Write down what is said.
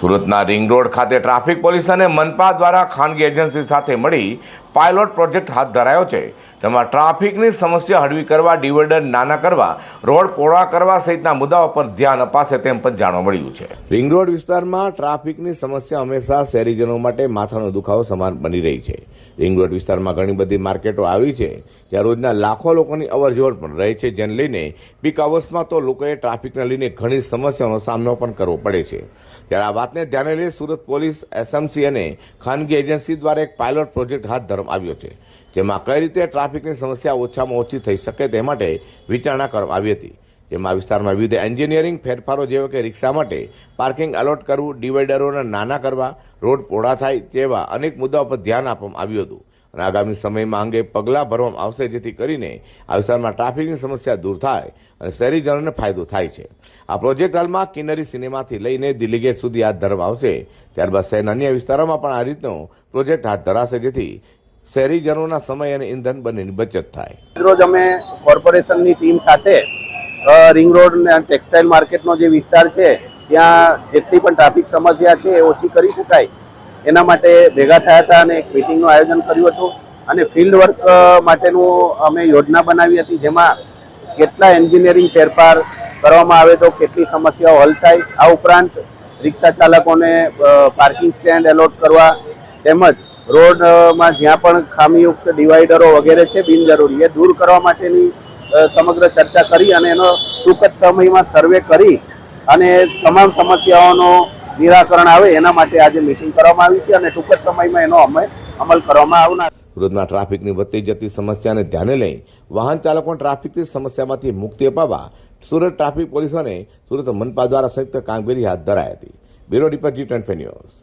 સુરતના ring road ખાતે traffic police અને મનપા દ્વારા ખાનગી એજન્સી સાથે મળી પાયલોટ પ્રોજેક્ટ હાથ ધરાયો છે. તેમાં ટ્રાફિકની સમસ્યા હળવી કરવા ડિવાઈડર નાના કરવા, રોડ પહોળા કરવા સહિતના મુદ્દાઓ પર ધ્યાન અપાશે તેમ પણ જાણવા મળ્યું છે. રિંગ રોડ વિસ્તારમાં ટ્રાફિકની સમસ્યા હંમેશા શહેરીજનો માટે માથાનો દુખાવો સમાન બની રહી છે. રિંગ રોડ વિસ્તારમાં ઘણી બધી માર્કેટો આવી છે, જ્યાં રોજના લાખો લોકોની અવરજવર પણ રહે છે, જેને લઈને પીક અવર્સમાં તો લોકોએ ટ્રાફિકને લઈને ઘણી સમસ્યાઓનો સામનો પણ કરવો પડે છે. ત્યારે આ વાતને ધ્યાને લઈ સુરત પોલીસ, એસએમસી અને ખાનગી એજન્સી દ્વારા એક પાયલોટ પ્રોજેક્ટ હાથ ધરવામાં આવ્યો છે. જેમાં કઈ રીતે ટ્રાફિકની સમસ્યા ઓછામાં ઓછી થઈ શકે તે માટે વિચારણા કરવામાં આવી હતી. જેમાં વિસ્તારમાં વિવિધ એન્જિનિયરિંગ ફેરફારો જેવા કે રિક્ષા માટે પાર્કિંગ એલોટ કરવું, ડિવાઈડરોને નાના કરવા, રોડ પહોળા થાય તેવા અનેક મુદ્દાઓ પર ધ્યાન આપવામાં આવ્યું હતું. અને આગામી સમયમાં અંગે પગલાં ભરવામાં આવશે, જેથી કરીને આ વિસ્તારમાં ટ્રાફિકની સમસ્યા દૂર થાય અને શહેરીજનોને ફાયદો થાય છે. આ પ્રોજેક્ટ હાલમાં કિન્નરી સિનેમાથી લઈને દિલ્હી ગેટ સુધી હાથ ધરવામાં આવશે. ત્યારબાદ શહેરના અન્ય વિસ્તારોમાં પણ આ રીતનો પ્રોજેક્ટ હાથ ધરાશે, જેથી શહેરીજનોના સમય અને ઈંધન બંનેની બચત થાય. રોજ અમે કોર્પોરેશનની ટીમ સાથે રિંગ રોડ અને ટેક્સટાઇલ માર્કેટનો જે વિસ્તાર છે, ત્યાં જેટલી પણ ટ્રાફિક સમસ્યા છે એ ઓછી કરી શકાય. એના માટે ભેગા થયા હતા અને એક મિટિંગનું આયોજન કર્યું હતું. અને ફિલ્ડ વર્ક માટેનું અમે યોજના બનાવી હતી જેમાં કેટલા એન્જિનિયરિંગ ફેરફાર કરવામાં આવે તો કેટલી સમસ્યાઓ હલ થાય. આ ઉપરાંત રિક્ષા ચાલકોને પાર્કિંગ સ્ટેન્ડ એલોટ કરવા તેમજ રોડમાં જ્યાં પણ ખામીયુક્ત ડિવાઈડરો વગેરે છે, બિનજરૂરી, એ દૂર કરવા માટેની સમગ્ર ચર્ચા કરી અને એનો ટૂંક જ સમયમાં સર્વે કરી અને તમામ સમસ્યાઓનો નિરાકરણ આવે એના માટે આજે મિટિંગ કરવામાં આવી છે અને ટૂંક જ સમયમાં એનો અમે અમલ કરવામાં આવનાર સુરતમાં ટ્રાફિકની વધતી જતી સમસ્યાને ધ્યાને લઈ વાહન ચાલકોને ટ્રાફિકની સમસ્યામાંથી મુક્તિ અપાવવા સુરત ટ્રાફિક પોલીસ અને સુરત મનપા દ્વારા સંયુક્ત કામગીરી હાથ ધરાઈ હતી. Bureau report G twenty news.